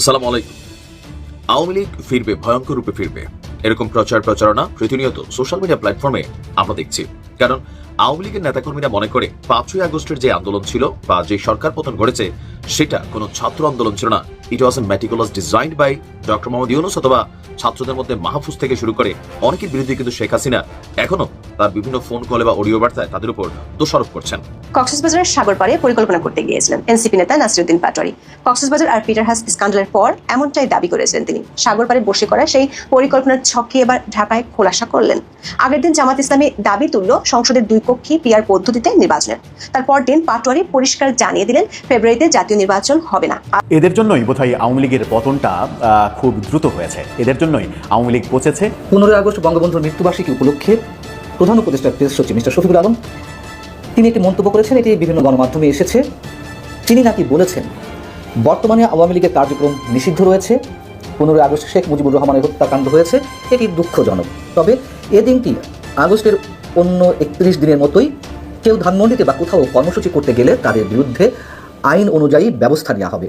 আসসালামু আলাইকুম। আওয়ামী লীগ ফিরবে, ভয়ঙ্কর রূপে ফিরবে। এরকম প্রচার, প্রচারণা প্রতিনিয়ত সোশ্যাল মিডিয়া প্ল্যাটফর্মে আমরা দেখছি। কারণ আওয়ামী লীগের নেতাকর্মীরা মনে করে পাঁচই আগস্টের যে আন্দোলন ছিল বা যে সরকার পতন ঘটেছে, সেটা কোনো ছাত্র আন্দোলন ছিল না। It was meticulous designed by doctor Mohammad Yunus অথবা ছাত্রদের মধ্যে মাহফুজ থেকে শুরু করে অনেকের বিরুদ্ধে কিন্তু শেখ হাসিনা এখনও তার বিভিন্ন ফোন কলে বা অডিও বার্তায় তাদের উপর দোষারোপ করছেন। কক্সবাজারের সাগর পাড়ে পরিকল্পনা করতে গিয়েছিলেন এনসিপি নেতা নাসিরুদ্দিন পাটোয়ারি। কক্সবাজার আর পিটার হাস স্কান্ডালের পর এমনটাই দাবি করেছিলেন তিনি। সাগর পাড়ে বসে করা সেই পরিকল্পনার ছককে এবার ঢাকায় খোলাসা করলেন। আগের দিন জামাত ইসলামী দাবি তুলল সংসদের দুই কক্ষী পিয়ার পদ্ধতিতে নির্বাচনের। তারপর দিন পাটোয়ারি পরিষ্কার জানিয়ে দিলেন ফেব্রুয়ারিতে জাতীয় নির্বাচন হবে না। এদের জন্যই বোধহয় আওয়ামী লীগের পতনটা আহ, খুব দ্রুত হয়েছে। এদের জন্যই আওয়ামী লীগ পচেছে। পনেরোই আগস্ট বঙ্গবন্ধুর মৃত্যুবার্ষিকী উপলক্ষে প্রধান উপদেষ্টা প্রেস সচিব মিস্টার শফিকুল আলম, তিনি একটি মন্তব্য করেছেন, এটি বিভিন্ন গণমাধ্যমে এসেছে। তিনি নাকি বলেছেন, বর্তমানে আওয়ামী লীগের কার্যক্রম নিষিদ্ধ রয়েছে। পনেরোই আগস্ট শেখ মুজিবুর রহমানের হত্যাকাণ্ড হয়েছে। এটি দুঃখজনক। তবে এ দিনটি আগস্টের অন্য একত্রিশ দিনের মতোই কেউ ধানমন্ডিতে বা কোথাও কর্মসূচি করতে গেলে তাদের বিরুদ্ধে আইন অনুযায়ী ব্যবস্থা নেওয়া হবে।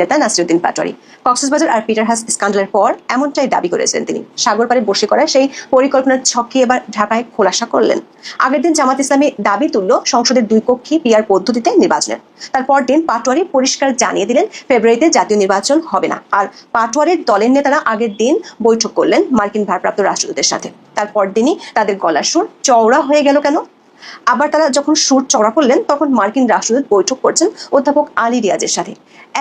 নেতা নাসিরুদ্দিন পাটোয়ারি। কক্সবাজার আর পিটার হাস স্কান্ডালের পর এমনটাই দাবি করেছিলেন তিনি। সাগর পাড়ে বসে করা সেই পরিকল্পনার ছককে এবার ঢাকায় খোলাসা করলেন। আগের দিন জামাত ইসলামী দাবি তুলল সংসদের দুই কক্ষী পিয়ার পদ্ধতিতে নির্বাচনের তারপর দিন পাটোয়ারি পরিষ্কার জানিয়ে দিলেন, ফেব্রুয়ারিতে জাতীয় নির্বাচন হবে না। আর পাটোয়ারির দলের নেতারা আগের দিন বৈঠক করলেন মার্কিন ভারপ্রাপ্ত রাষ্ট্রদূতের সাথে। তারপর দিনই তাদের গলার সুর চওড়া হয়ে গেল কেন? আবার তারা যখন সুর চড়া করলেন, তখন মার্কিন রাষ্ট্রদূত বৈঠক করছেন অধ্যাপক আলী রিয়াজের সাথে।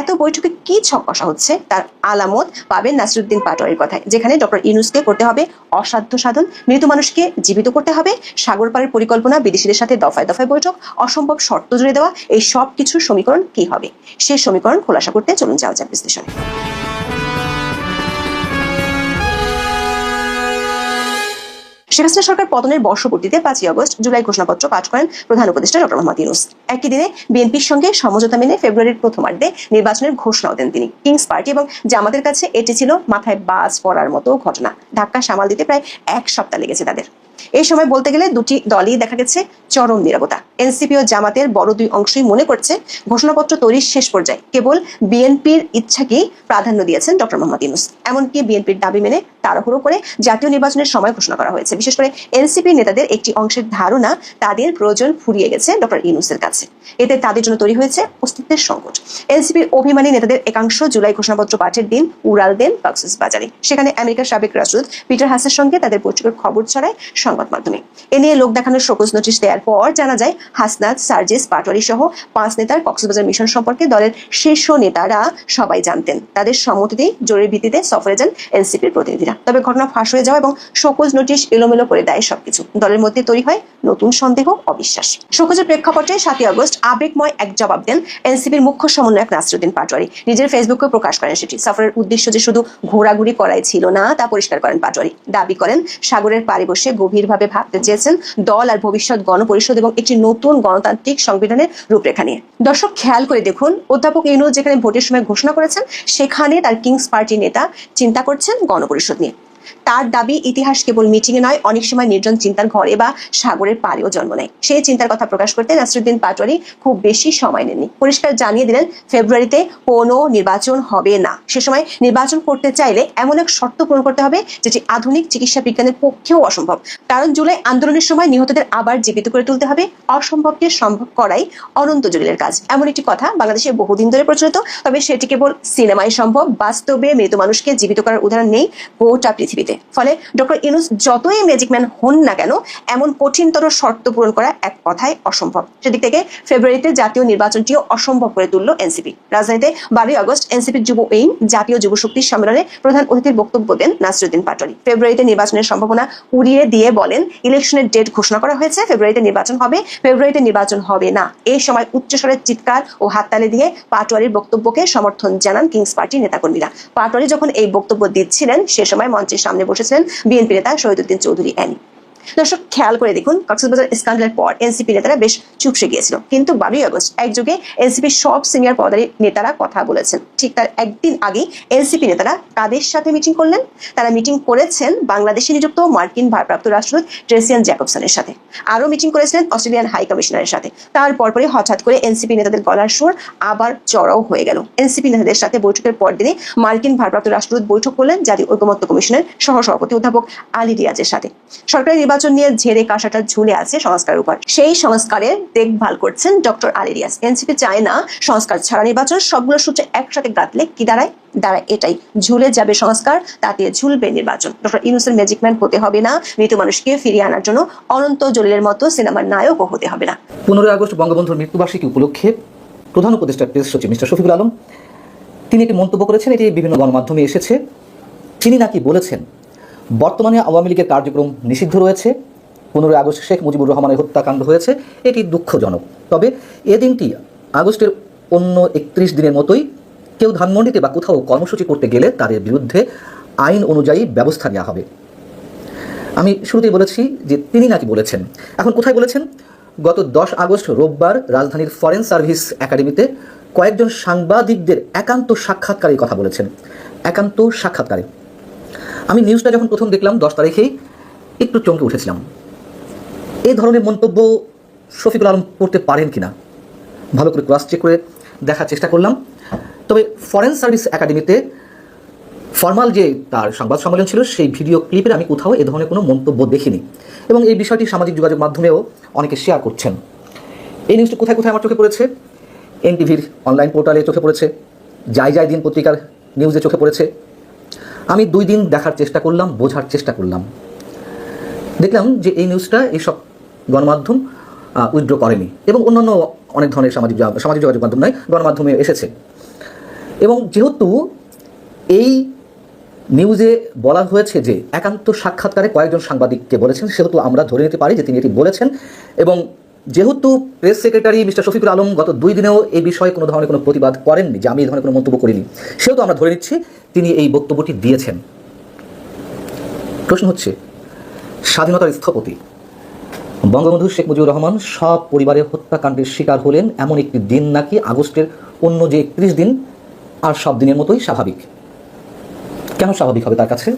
এত বৈঠকে কি ছক কষা হচ্ছে? তার আলামত পাবেন নাসিরুদ্দিন পাটোয়ারির কথায়, যেখানে ডক্টর ইনুসকে করতে হবে অসাধ্য সাধন। মৃত মানুষকে জীবিত করতে হবে, সাগর পাড়ের পরিকল্পনা, বিদেশিদের সাথে দফায় দফায় বৈঠক, অসম্ভব শর্ত জুড়ে দেওয়া, এই সব কিছুর সমীকরণ কি হবে? সেই সমীকরণ খোলাসা করতে চলুন যাওয়া যাক বিশ্লেষণে। শেখ হাসিনা সরকার পতনের বর্ষপূর্তিতে পাঁচই আগস্ট জুলাই ঘোষণাপত্র পাঠ করেন প্রধান উপদেষ্টা ডক্টর মোহাম্মদ ইউনুস। একই দিনে বিএনপির সঙ্গে সমঝোতা মেনে ফেব্রুয়ারির প্রথমার্ধে নির্বাচনের ঘোষণাও দেন তিনি। কিংস পার্টি এবং জামাতের কাছে এটি ছিল মাথায় বাজ পড়ার মতো ঘটনা। ধাক্কা সামাল দিতে প্রায় এক সপ্তাহ লেগেছে তাদের। এই সময় বলতে গেলে দুটি দলই দেখা গেছে চরম নিরাপত্তা এনসিপি ও জামাতের বড় দুই অংশই মনে করছে ঘোষণাপত্র তৈরির শেষ পর্যায়ে। কেবল বিএনপির ইচ্ছাকেই প্রাধান্য দিয়েছেন ডক্টর মোহাম্মদ ইউনুস। এমনকি বিএনপির দাবি মেনে তাড়াহুড়ো করে জাতীয় নির্বাচনের সময় ঘোষণা করা হয়েছে। বিশেষ করে এনসিপি নেতাদের একটি অংশের ধারণা তাদের প্রয়োজন ফুরিয়ে গেছে ডক্টর ইউনুসের কাছে। এতে তাদের জন্য তৈরি হয়েছে অস্তিত্বের সংকট। এনসিপির অভিমানী নেতাদের একাংশ জুলাই ঘোষণাপত্র পাঠের দিন উড়াল দেন বাজারে। সেখানে আমেরিকার সাবেক রাষ্ট্রদূত পিটার হাসের সঙ্গে তাদের বৈঠকের খবর ছড়ায় সংবাদ মাধ্যমে। এ নিয়ে লোক দেখানোর শোকজ নোটিশ দেওয়ার পর জানা যায়, হাসনাত, সার্জিস, পাটোয়ারি সহ পাঁচ নেতার কক্সবাজার মিশন সম্পর্কে দলের শীর্ষ নেতারা সবাই জানতেন। তাদের সম্মতিতেই জরুরি ভিত্তিতে সফরে যান এনসিপির প্রতিনিধিরা। তবে ঘটনা ফাঁস হয়ে যাওয়া এবং শোকজ নোটিশ এলোমেলো করে দেয় সবকিছু। দলের মধ্যে তৈরি হয় নতুন সন্দেহ, অবিশ্বাস। শোকজের প্রেক্ষাপটে সাতই আগস্ট আবেগময় এক জবাব দেন এনসিপির মুখ্য সমন্বয়ক নাসরুদ্দিন পাটোয়ারি। নিজের ফেসবুকে প্রকাশ করেন সেটি। সফরের উদ্দেশ্য যে শুধু ঘোরাঘুরি করাই ছিল না, তা পরিষ্কার করেন পাটোয়ারি। দাবি করেন, সাগরের পাড়ে বসে গভীরভাবে ভাবতে চেয়েছেন দল আর ভবিষ্যৎ গণপরিষদ এবং একটি নতুন গণতান্ত্রিক সংবিধানের রূপরেখা নিয়ে। দর্শক, খেয়াল করে দেখুন, অধ্যাপক ইউনুস যেখানে ভোটের সময় ঘোষণা করেছেন, সেখানে তার কিংস পার্টি নেতা চিন্তা করছেন গণপরিষদ নিয়ে। তার দাবি, ইতিহাস কেবল মিটিংয়ে নয়, অনেক সময় নির্জন চিন্তার ঘরে বা সাগরের পাড়েও জন্ম নেয়। সেই চিন্তার কথা প্রকাশ করতে নাসরুদ্দিন পাটোয়ারি খুব বেশি সময় নেননি। পরিষ্কার জানিয়ে দিলেন, ফেব্রুয়ারিতে কোনো নির্বাচন হবে না। সে সময় নির্বাচন করতে চাইলে এমন এক শর্ত পূরণ করতে হবে, যেটি আধুনিক চিকিৎসা বিজ্ঞানের পক্ষেও অসম্ভব। কারণ জুলাই আন্দোলনের সময় নিহতদের আবার জীবিত করে তুলতে হবে। অসম্ভবকে সম্ভব করাই অনন্ত জলিলের কাজ। এমন একটি কথা বাংলাদেশে বহুদিন ধরে প্রচলিত, তবে সেটি কেবল সিনেমায় সম্ভব। বাস্তবে মৃত মানুষকে জীবিত করার উদাহরণ নেই। গোটা পৃথিবীতে। ফলে ডক্টর ইনুস যতই ম্যাজিক ম্যান হন না কেন, এমন কঠিনতর শর্ত পূরণ করা এক কথায় অসম্ভব। সেদিক থেকে ফেব্রুয়ারিতে জাতীয় নির্বাচনটিও অসম্ভব করে তুলল এনসিপি। রাজধানীতে বারোই আগস্ট এনসিপির যুব উইং জাতীয় যুব শক্তি সম্মেলনে প্রধান অতিথির বক্তব্য দেন নাসরুদ্দিন পাটোয়ারি। ফেব্রুয়ারিতে নির্বাচনের সম্ভাবনা উড়িয়ে দিয়ে বলেন, ইলেকশনের ডেট ঘোষণা করা হয়েছে, ফেব্রুয়ারিতে নির্বাচন হবে, ফেব্রুয়ারিতে নির্বাচন হবে না। এই সময় উচ্চস্বরের চিৎকার ও হাততালি দিয়ে পাটোয়ারির বক্তব্যকে সমর্থন জানান কিংস পার্টির নেতাকর্মীরা। পাটোয়ারি যখন এই বক্তব্য দিচ্ছিলেন, সে সময় মঞ্চের সামনে বসেছিলেন বিএনপি নেতা শহীদুদ্দিন চৌধুরী অ্যানি। দর্শক, খেয়াল করে দেখুন, কক্সবাজার স্ক্যান্ডালের পর এনসিপি নেতারা বেশ চুপসে গিয়েছিল। কিন্তু বারোই আগস্ট একযোগে এনসিপির সব সিনিয়র পদারি নেতারা কথা বলেছেন। ঠিক তার একদিন আগে এনসিপি নেতারা কাদের সাথে মিটিং করলেন? তারা মিটিং করেছেন বাংলাদেশে নিযুক্ত মার্কিন ভারপ্রাপ্ত রাষ্ট্রদূত ট্রেসিয়ান জ্যাকবসনের সাথে। আরও মিটিং করেছিলেন অস্ট্রেলিয়ান হাই কমিশনারের সাথে। তার হঠাৎ করে এনসিপি নেতাদের গলার সুর আবার চড়াও হয়ে গেল। এনসিপি নেতাদের সাথে বৈঠকের পর দিনে মার্কিন ভারপ্রাপ্ত রাষ্ট্রদূত বৈঠক করলেন জাতীয় ঐকমত্য কমিশনের সহসভাপতি অধ্যাপক আলী রিয়াজের সাথে। সরকারি নির্বাচন নিয়ে ঝেড়ে কাঁসাটা ঝুলে আছে সংস্কারের উপর। সেই সংস্কারের দেখভাল করছেন ডক্টর আলী রিয়াজ এনসিপি চায় না সংস্কার ছাড়া নির্বাচন, সবগুলো সূত্রে একসাথে গাঁথলে কি দাঁড়ায়? দাঁড়ায় এটাই। ঝুলে যাবে সংস্কার তাতে ঝুলবে নির্বাচন। ডক্টর ইনুসের ম্যাজিক ম্যান হতে হবে না, মৃত মানুষকে ফিরিয়ে আনার জন্য অনন্ত জলিলের মতো সিনেমার নায়কও হতে হবে না। পনেরোই আগস্ট বঙ্গবন্ধুর মৃত্যুবার্ষিকী উপলক্ষে প্রধান উপদেষ্টা প্রেস সচিব মিস্টার শফিকুল আলম, তিনি একটি মন্তব্য করেছেন, এটি বিভিন্ন গণমাধ্যমে এসেছে। তিনি নাকি বলেছেন বর্তমানে আওয়ামী লীগের কার্যক্রম নিষিদ্ধ রয়েছে। পনেরোই আগস্ট শেখ মুজিবুর রহমানের হত্যাকাণ্ড হয়েছে। এটি দুঃখজনক। তবে এ দিনটি আগস্টের অন্য একত্রিশ দিনের মতোই কেউ ধানমন্ডিতে বা কোথাও কর্মসূচি করতে গেলে তাদের বিরুদ্ধে আইন অনুযায়ী ব্যবস্থা নেওয়া হবে। আমি শুরুতেই বলেছি যে তিনি নাকি বলেছেন। এখন কোথায় বলেছেন? গত দশ আগস্ট রোববার রাজধানীর ফরেন সার্ভিস একাডেমিতে কয়েকজন সাংবাদিকদের একান্ত সাক্ষাৎকারে কথা বলেছেন। একান্ত সাক্ষাৎকারে। আমি নিউজটা যখন প্রথম দেখলাম, দশ তারিখেই একটু চমকে উঠেছিলাম। এই ধরনের মন্তব্য শফিকুল আলম করতে পারেন কিনা? ভালো করে ক্রস চেক করে দেখার চেষ্টা করলাম। তবে ফরেন সার্ভিস একাডেমিতে ফর্মাল যে তার সংবাদ সম্মেলন ছিল, সেই ভিডিও ক্লিপের আমি কোথাও এ ধরনের কোনো মন্তব্য দেখিনি। এবং এই বিষয়টি সামাজিক যোগাযোগ মাধ্যমেও অনেকে শেয়ার করছেন। এই নিউজটি কোথায় কোথায় আমার চোখে পড়েছে? এনটিভির অনলাইন পোর্টালে চোখে পড়েছে। যাই যাই দিন পত্রিকার নিউজে চোখে পড়েছে। আমি দুই দিন দেখার চেষ্টা করলাম, বোঝার চেষ্টা করলাম। দেখলাম যে এই নিউজটা এইসব গণমাধ্যম উইথড্র করেনি এবং অন্যান্য অনেক ধরনের সামাজিক সামাজিক যোগাযোগ মাধ্যম নয়, গণমাধ্যমে এসেছে। এবং যেহেতু এই নিউজে বলা হয়েছে যে একান্ত সাক্ষাৎকারে কয়েকজন সাংবাদিককে বলেছেন, সেহেতু আমরা ধরে নিতে পারি যে তিনি এটি বলেছেন এবং যেহেতু press secretary mister Shafiqul Alam গত দুই দিনেও এই বিষয়ে কোনো ধরনের কোনো প্রতিবাদ করেননি, যে আমি এই ধরনের কোনো মন্তব্য করিনি, সেহেতু আমরা ধরে নিচ্ছি তিনি এই বক্তব্যটি দিয়েছেন। প্রশ্ন হচ্ছে, স্বাধীনতার স্থপতি বঙ্গবন্ধু শেখ মুজিবুর রহমান সব পরিবারের হত্যাকাণ্ডের শিকার হলেন এমন একটি দিন নাকি আগস্টের অন্য যে একত্রিশ দিন, আর সব দিনের মতোই স্বাভাবিক। কেন স্বাভাবিক হবে তার কাছে?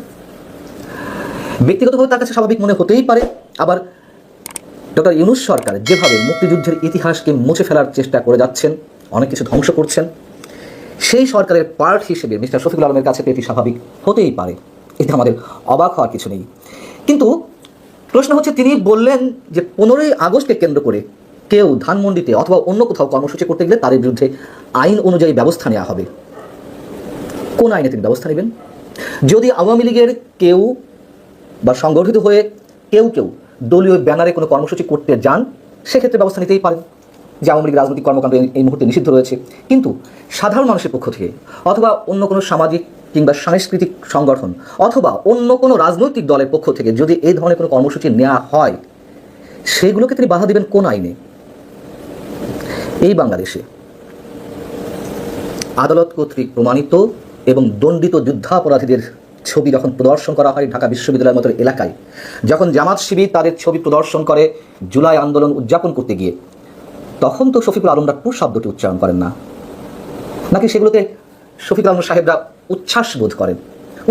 ব্যক্তিগতভাবে তার কাছে স্বাভাবিক মনে হতেই পারে, আবার ডক্টর ইউনুস সরকার যেভাবে মুক্তিযুদ্ধের ইতিহাসকে মুছে ফেলার চেষ্টা করে যাচ্ছেন, অনেক কিছু ধ্বংস করছেন, সেই সরকারের পার্ট হিসেবে মিস্টার শফিকুল আলমের কাছে এটি স্বাভাবিক হতেই পারে। এতে আমাদের অবাক হওয়ার কিছু নেই। কিন্তু প্রশ্ন হচ্ছে, তিনি বললেন যে পনেরোই আগস্টকে কেন্দ্র করে কেউ ধানমন্ডিতে অথবা অন্য কোথাও কর্মসূচি করতে গেলে তাদের বিরুদ্ধে আইন অনুযায়ী ব্যবস্থা নেওয়া হবে। কোন আইনে তিনি ব্যবস্থা নেবেন? যদি আওয়ামী লীগের কেউ বা সংগঠিত হয়ে কেউ কেউ দলীয় ব্যানারে কোনো কর্মসূচি করতে যান, সেক্ষেত্রে ব্যবস্থা নিতেই পারেন। যে আওয়ামী লীগ রাজনৈতিক কর্মকাণ্ড এই- মুহূর্তে নিষিদ্ধ রয়েছে। কিন্তু সাধারণ মানুষের পক্ষ থেকে অথবা অন্য কোনো সামাজিক কিংবা সাংস্কৃতিক সংগঠন অথবা অন্য কোনো রাজনৈতিক দলের পক্ষ থেকে যদি এই ধরনের কোনো কর্মসূচি নেওয়া হয়, সেগুলোকে তিনি বাধা দিবেন কোন আইনে? এই বাংলাদেশে আদালত কর্তৃক প্রমাণিত এবং দণ্ডিত যুদ্ধাপরাধীদের ছবি যখন প্রদর্শন করা হয় ঢাকা বিশ্ববিদ্যালয়ের মতো এলাকায়, যখন জামাত শিবির তাদের ছবি প্রদর্শন করে জুলাই আন্দোলন উদযাপন করতে গিয়ে, তখন তো শফিকুল আলমরা টু শব্দটি উচ্চারণ করেন না। নাকি সেগুলোতে শফিকুল আলম সাহেবরা উচ্ছ্বাস বোধ করেন,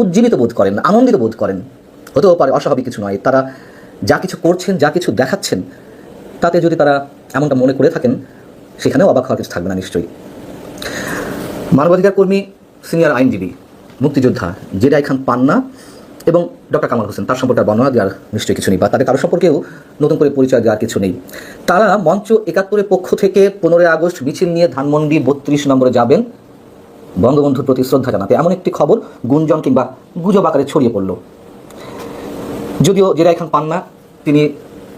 উজ্জীবিত বোধ করেন, আনন্দিত বোধ করেন? হতেও পারে অস্বাভাবিক কিছু নয়, তারা যা কিছু করছেন, যা কিছু দেখাচ্ছেন, তাতে যদি তারা এমনটা মনে করে থাকেন, সেখানেও অবাক হওয়ার কিছু থাকবে না নিশ্চয়ই। মানবাধিকার কর্মী, সিনিয়র আইনজীবী মুক্তিযোদ্ধা জেডাই খান পান্না এবং ডক্টর কামাল হোসেন, তার সম্পর্কে বর্ণনা দেওয়ার নিশ্চয়ই কিছু নেই বা তাদের কারও সম্পর্কেও নতুন করে পরিচয় দেওয়ার কিছু নেই। তারা মঞ্চ একাত্তরের পক্ষ থেকে পনেরোই আগস্ট মিছিল নিয়ে ধানমন্ডি বত্রিশ নম্বরে যাবেন। বঙ্গবন্ধুর প্রতি শ্রদ্ধা জানাতে। এমন একটি খবর গুঞ্জন কিংবা গুজব আকারে ছড়িয়ে পড়ল। যদিও জেরা খান পান্না তিনি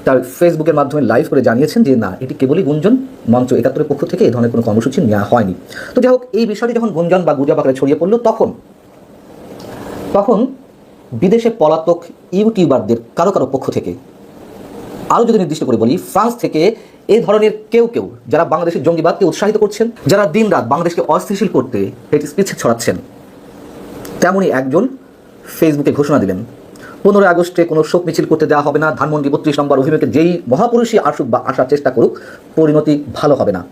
তার ফেসবুকের মাধ্যমে লাইভ করে জানিয়েছেন যে না, এটি কেবলই গুঞ্জন, মঞ্চ একাত্তরের পক্ষ থেকে এই ধরনের কোনো কর্মসূচি নেওয়া হয়নি। তো যাই হোক, এই বিষয়টি যখন গুঞ্জন বা গুজব আকারে ছড়িয়ে পড়ল, তখন তখন বিদেশে পলাতক ইউটিউবারদের কারও কারও পক্ষ থেকে আরও যদি নির্দিষ্ট করে বলি, ফ্রান্স থেকে এই ধরনের কেউ কেউ যারা বাংলাদেশের জঙ্গিবাদকে উৎসাহিত করছেন, যারা দিনরাত বাংলাদেশকে অস্থিতিশীল করতে হেট স্পিচ ছড়াচ্ছেন, তেমনই একজন ফেসবুকে ঘোষণা দিলেন, পনেরোই আগস্টে কোনো শোক মিছিল করতে দেওয়া হবে না, ধানমন্ডি বত্রিশ নম্বর অভিমুখে যেই মহাপুরুষই আসুক বা আসার চেষ্টা করুক, পরিণতি ভালো হবে না।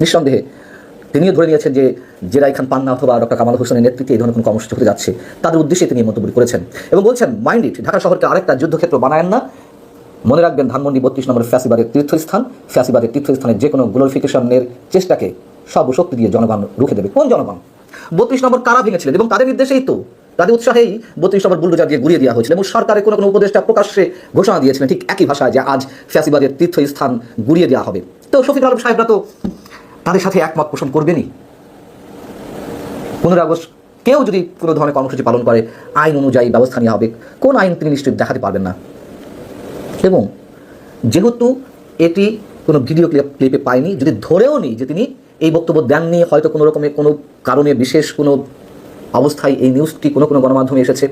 নিঃসন্দেহে তিনিও ধরে নিয়েছেন যে জেরাই খান পান্না অথবা ডক্টর কামাল হোসেনের নেতৃত্বে এই ধরনের কোনো কর্মসূচি হতে যাচ্ছে। তাদের উদ্দেশ্যে তিনি মন্তব্য করেছেন। এবং বলছেন, মাইন্ড ইট, ঢাকা শহরকে আরেকটা যুদ্ধক্ষেত্র বানায়েন না। মনে রাখবেন, ধানমন্ডি বত্রিশ নম্বর ফ্যাসিবাদের তীর্থস্থান। ফ্যাসিবাদের তীর্থস্থানের যে কোনো গ্লোরিফিকেশনের চেষ্টাকে সর্বশক্তি দিয়ে জনগণ রুখে দেবে। কোন জনগণ? বত্রিশ নম্বর কারা ভেঙেছিলেন? এবং তাদের নির্দেশেই তো তাদের উৎসাহেই বত্রিশ নম্বর বুলডোজার দিয়ে ঘুরিয়ে দেওয়া হয়েছিল। এবং সরকারের কোনো কোনো উপদেষ্টা প্রকাশ্যে ঘোষণা দিয়েছিলেন ঠিক একই ভাষায় যে আজ ফ্যাসিবাদের তীর্থস্থান ঘুরিয়ে দেওয়া হবে। তো শফিকুল আলম সাহেবরা তো তাদের সাথে একমত পোষণ করবেনই। পনেরোই আগস্ট কেউ যদি কোনো ধরনের কর্মসূচি পালন করে, আইন অনুযায়ী ব্যবস্থা নেওয়া হবে, কোন আইন তিনি নিশ্চয়ই দেখাতে পারবেন না। এবং যেহেতু এটি কোনো ভিডিও ক্লিপ, ক্লিপে পায়নি যদি ধরেও নিই যে তিনি এই বক্তব্য দেননি, হয়তো কোনো রকমের কোনো কারণে, বিশেষ কোনো অবস্থায় এই নিউজটি কোনো কোনো গণমাধ্যমে এসেছে,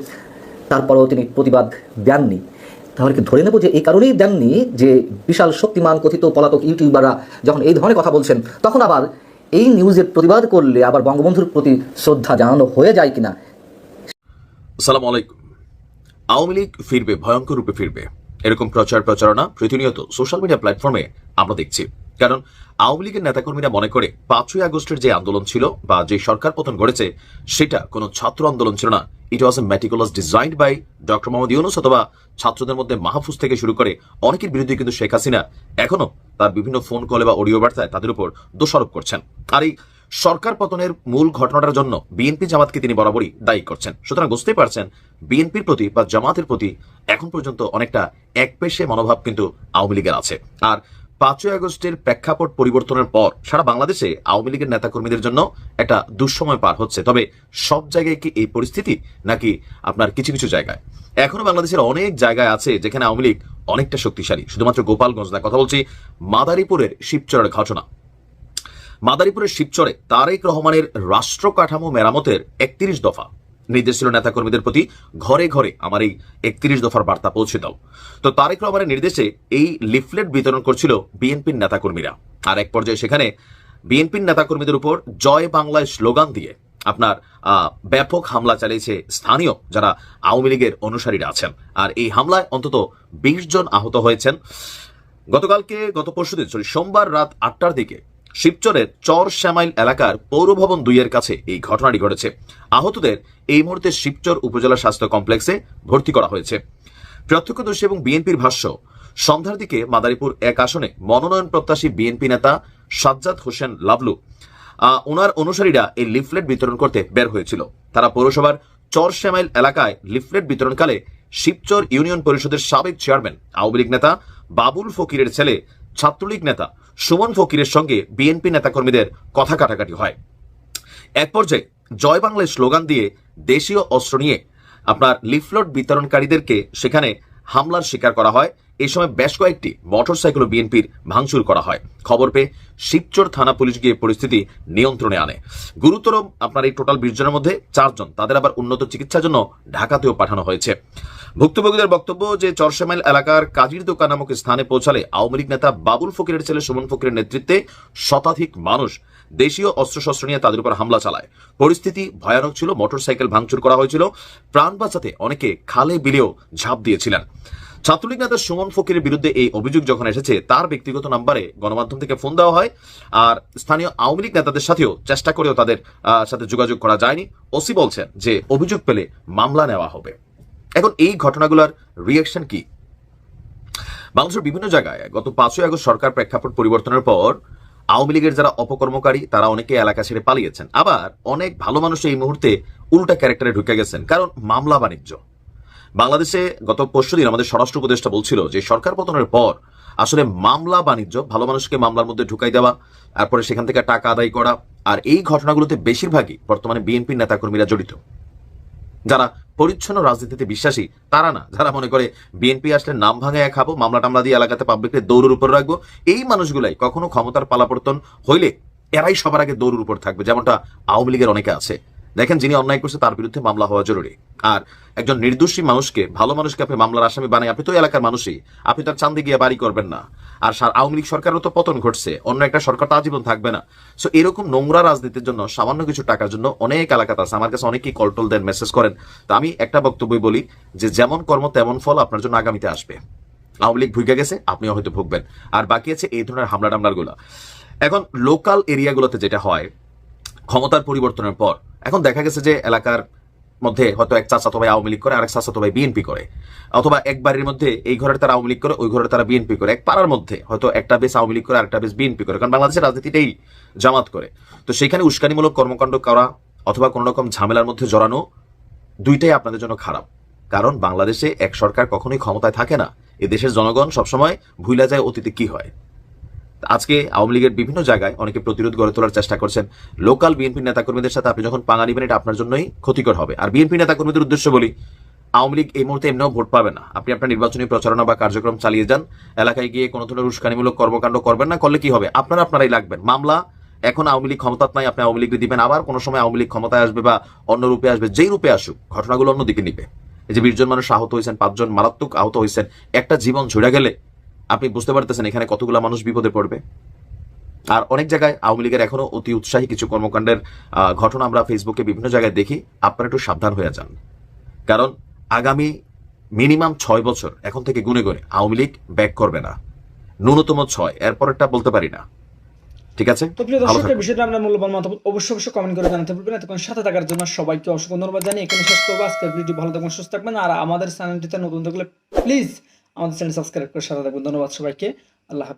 তারপরেও তিনি প্রতিবাদ দেননি। তাহলে ধরে নেব যে এই কারণেই দেননি যে বিশাল শক্তিমান কথিত পলাতক ইউটিউবাররা যখন এই ধরনের কথা বলছেন, তখন আবার এই নিউজের প্রতিবাদ করলে আবার বঙ্গবন্ধুর প্রতি শ্রদ্ধা জানানো হয়ে যায় কিনা? আসসালামু আলাইকুম। আওয়ামী লীগ ফিরবে, ভয়ঙ্কর রূপে ফিরবে। এরকম প্রচার প্রচারণা প্রতিনিয়ত সোশ্যাল মিডিয়া প্ল্যাটফর্মে আমরা দেখছি। কারণ আওয়ামী লীগের নেতাকর্মীরা মনে করে পাঁচই আগস্টের যে আন্দোলন ছিল বা যে সরকার পতন গড়েছে সেটা কোনো ছাত্র আন্দোলন ছিল না। It was a meticulous designed by doctor Mohammad Yunus অথবা ছাত্রদের মধ্যে মাহফুজ থেকে শুরু করে অনেকের বিরুদ্ধে কিন্তু শেখ হাসিনা এখনও তার বিভিন্ন ফোন কলে বা অডিও বার্তায় তাদের উপর দোষারোপ করছেন। আর এই সরকার পতনের মূল ঘটনাটার জন্য বিএনপি জামাতকে তিনি বরাবরই দায়ী করছেন। সুতরাং বুঝতেই পারছেন, বিএনপির প্রতি বা জামাতের প্রতি এখন পর্যন্ত অনেকটা একপেশে মনোভাব কিন্তু আওয়ামী লীগের আছে। আর পাঁচই আগস্টের প্রেক্ষাপট পরিবর্তনের পর সারা বাংলাদেশে আওয়ামী লীগের নেতাকর্মীদের জন্য একটা দুঃসময় পার হচ্ছে। তবে সব জায়গায় কি এই পরিস্থিতি, নাকি আপনার কিছু কিছু জায়গায়? এখনও বাংলাদেশের অনেক জায়গায় আছে যেখানে আওয়ামী লীগ অনেকটা শক্তিশালী। শুধুমাত্র গোপালগঞ্জ না কথা বলছি মাদারীপুরের শিবচরের ঘটনা। মাদারীপুরের শিবচরে তারেক রহমানের রাষ্ট্র কাঠামো মেরামতের একত্রিশ দফা। নির্দেশ ছিল নেতাকর্মীদের প্রতি ঘরে ঘরে আমার এই একত্রিশ দফার বার্তা পৌঁছে দাও। তো তারেক রহমানের নির্দেশে এই লিফলেট বিতরণ করছিল বিএনপির নেতাকর্মীরা। আর এক পর্যায়ে সেখানে বিএনপির নেতাকর্মীদের উপর জয় বাংলায় স্লোগান দিয়ে আপনার ব্যাপক হামলা চালিয়েছে স্থানীয় যারা আওয়ামী লীগের অনুসারীরা আছেন। আর এই হামলায় অন্তত বিশ জন আহত হয়েছেন। গতকালকে, গত পরশুদিন, সরি, সোমবার রাত আটটার দিকে শিবচরের চর শ্যামাইল এলাকার পৌরভবন দুইয়ের কাছে এই ঘটনাটি ঘটেছে। আহতদের এই মুহূর্তে শিবচর উপজেলা স্বাস্থ্য কমপ্লেক্সে ভর্তি করা হয়েছে। প্রত্যক্ষদর্শী এবং বিএনপির ভাষ্য সন্ধ্যার দিকে মাদারীপুর এক আসনে মনোনয়ন প্রত্যাশী বিএনপি নেতা সাজ্জাদ হোসেন আহ, ওনার অনুসারীরা এই লিফলেট বিতরণ করতে বের হয়েছিল। তারা পৌরসভার চর শ্যামাইল এলাকায় লিফলেট বিতরণকালে শিবচর ইউনিয়ন পরিষদের সাবেক চেয়ারম্যান আওয়ামী লীগ নেতা বাবুল ফকিরের ছেলে ছাত্রলীগ নেতা সুমন ফকিরের সঙ্গে বিএনপি নেতাকর্মীদের কথা কাটাকাটি হয়। এক পর্যায়ে জয় বাংলায় স্লোগান দিয়ে দেশীয় অস্ত্র নিয়ে আপনার লিফলট বিতরণকারীদেরকে সেখানে হামলার শিকার করা হয় এই সময় বেশ কয়েকটি মোটরসাইকেল বিএনপির ভাঙচুর করা হয়। খবর পেয়ে শিবচর থানা পুলিশ গিয়ে পরিস্থিতি নিয়ন্ত্রণে আনে। গুরুতর আপনার এই টোটাল বিশ জনের মধ্যে চারজন, তাদের আবার উন্নত চিকিৎসার জন্য ঢাকাতেও পাঠানো হয়েছে। ভুক্তভোগীদের বক্তব্য যে চরসেমাইল এলাকার কাজীর দোকান নামক স্থানে পৌঁছালে আওয়ামী লীগ নেতা বাবুল ফকিরের ছেলে সুমন ফকিরের নেতৃত্বে শতাধিক মানুষ দেশীয় অস্ত্রশস্ত্র নিয়ে তাদের উপর হামলা চালায়। পরিস্থিতি ভয়ানক ছিল মোটরসাইকেল ভাঙচুর করা হয়েছিল। প্রাণ বাঁচাতে অনেকে খালে বিলেও ঝাঁপ দিয়েছিলেন। ছাত্রলীগ নেতা সুমন ফকিরের বিরুদ্ধে এই অভিযোগ যখন এসেছে, তার ব্যক্তিগত নাম্বারে গণমাধ্যম থেকে ফোন দেওয়া হয় আর স্থানীয় আওয়ামী লীগ নেতাদের সাথেও চেষ্টা করেও তাদের সাথে যোগাযোগ করা যায়নি। ওসি বলছেন যে অভিযোগ পেলে মামলা নেওয়া হবে। এখন এই ঘটনাগুলোর রিয়াকশন কি? বাংলাদেশের বিভিন্ন জায়গায় গত পাঁচই আগস্ট সরকার প্রেক্ষাপট পরিবর্তনের পর আওয়ামী লীগের যারা অপকর্মকারী, তারা অনেকে এলাকা ছেড়ে পালিয়েছেন। আবার অনেক ভালো মানুষ এই মুহূর্তে উল্টা ক্যারেক্টারে ঢুকে গেছেন। কারণ মামলা বাণিজ্য। বাংলাদেশে গত পরশু দিন আমাদের স্বরাষ্ট্র উপদেষ্টা বলছিল যে সরকার পতনের পর আসলে মামলা বাণিজ্য, ভালো মানুষকে মামলার মধ্যে ঢুকাই দেওয়া, তারপরে সেখান থেকে টাকা আদায় করা আর এই ঘটনাগুলোতে বেশিরভাগই বর্তমানে বিএনপির নেতাকর্মীরা জড়িত। যারা পরিচ্ছন্ন রাজনীতিতে বিশ্বাসী, তারা না, যারা মনে করে বিএনপি আসলে নাম ভাঙায় খাব মামলা টামলা দিয়ে এলাকাতে পাবলিককে দৌড়ের উপর রাখব, এই মানুষগুলাই কখনো ক্ষমতার পালাপর্তন হইলে এরাই সবার আগে দৌড়ের উপর থাকবে, যেমনটা আওয়ামী লীগের অনেকে আছে। দেখেন যিনি অন্যায় করছে তার বিরুদ্ধে মামলা হওয়া জরুরি। আর একজন নির্দোষী মানুষকে, ভালো মানুষকে আপনি মামলার আসামি বানাই আপনি তো এলাকার মানুষই, আপনি তার চান্দে গিয়ে বাড়ি করবেন না। আর সার- আওয়ামী লীগ সরকারও তো পতন ঘটছে, অন্য একটা সরকার তো আজীবন থাকবে না। সো এরকম নোংরা রাজনীতির জন্য, সামান্য কিছু টাকার জন্য অনেক এলাকাতে আছে। আমার কাছে অনেকেই কলটল দেন মেসেজ করেন। তো আমি একটা বক্তব্যই বলি যে, যেমন কর্ম তেমন ফল আপনার জন্য আগামীতে আসবে। আওয়ামী লীগ ভুগে গেছে, আপনিও হয়তো ভুগবেন। আর বাকি আছে এই ধরনের হামলা টামলারগুলা এখন লোকাল এরিয়াগুলোতে যেটা হয়, ক্ষমতার পরিবর্তনের পর এখন দেখা গেছে যে এলাকার মধ্যে হয়তো এক চাচাতো ভাই আওয়ামী লীগ করে আর এক চাচাতো ভাই বিএনপি করে। অথবা এক বাড়ির মধ্যে এই ঘরের তারা আওয়ামী লীগ করে, ওই ঘরের তারা বিএনপি করে। এক পাড়ার মধ্যে হয়তো একটা বেশ আওয়ামী লীগ করে, আরেকটা বেশ বিএনপি করে। কারণ বাংলাদেশের রাজনীতিটাই জামাত করে। তো সেখানে উস্কানিমূলক কর্মকাণ্ড করা অথবা কোনো রকম ঝামেলার মধ্যে জড়ানো দুইটাই আপনাদের জন্য খারাপ। কারণ বাংলাদেশে এক সরকার কখনোই ক্ষমতায় থাকে না। এদেশের জনগণ সবসময় ভুলা যায় অতীতে কি হয়। আজকে আওয়ামী লীগের বিভিন্ন জায়গায় অনেকে প্রতিরোধ গড়ে তোলার চেষ্টা করছেন। লোকাল বিএনপি নেতাকর্মীদের সাথে আপনি যখন পাঙা নিবেন এটা আপনার জন্যই ক্ষতিকর হবে। আর বিএনপি নেতাকর্মীদের উদ্দেশ্য বলি, আওয়ামী লীগ এই মুহূর্তে এমনিও ভোট পাবে না। আপনি আপনার নির্বাচনী প্রচারণা বা কার্যক্রম চালিয়ে যান, এলাকায় গিয়ে কোনো ধরনের উস্কানিমূলক কর্মকাণ্ড করবেন না, করলে কি হবে? আপনারা আপনারাই লাগবেন। মামলা, এখন আওয়ামী লীগ ক্ষমতাত নাই, আপনি আওয়ামী লীগ দিবেন আবার, কোনো সময় আওয়ামী লীগ ক্ষমতায় আসবে বা অন্য রূপে আসবে, যেই রূপে আসুক, ঘটনাগুলো অন্যদিকে নিবে। এই যে বিশজন মানুষ আহত হয়েছেন, পাঁচজন মারাত্মক আহত হয়েছেন, একটা জীবন ঝরে গেলে আপনি বুঝতে পারতেছেন এখানে কতগুলো মানুষ বিপদে পড়বে। আর অনেক জায়গায় আওয়ামী লীগের এখনও অতি উৎসাহী কিছু কর্মকাণ্ডের ঘটনা আমরা ফেসবুকে বিভিন্ন জায়গায় দেখি। আপনারা একটু সাবধান হয়ে যান। কারণ আগামী মিনিমাম ছয় বছর এখন থেকে গুনে গুনে আওয়ামী লীগ ব্যাক করবে না। ন্যূনতম ছয় এরপরেরটা বলতে পারি না। ঠিক আছে? তো প্রিয় ভালো দর্শক বিষয়টা আপনার মূল্যবান মতামত অবশ্যই অবশ্যই কমেন্ট করে জানাতে ভুলবেন না। এতক্ষণ সাথে থাকার জন্য সবাইকে অসংখ্য ধন্যবাদ জানিয়ে এখানে শেষ করব। আজকের ভিডিও ভালো থাকবেন সুস্থ থাকবেন। আর আমাদের চ্যানেলটিতে নতুন থাকলে প্লিজ আমাদের চ্যানেল সাবস্ক্রাইব করে সাথে থাকবেন ধন্যবাদ সবাইকে আল্লাহ।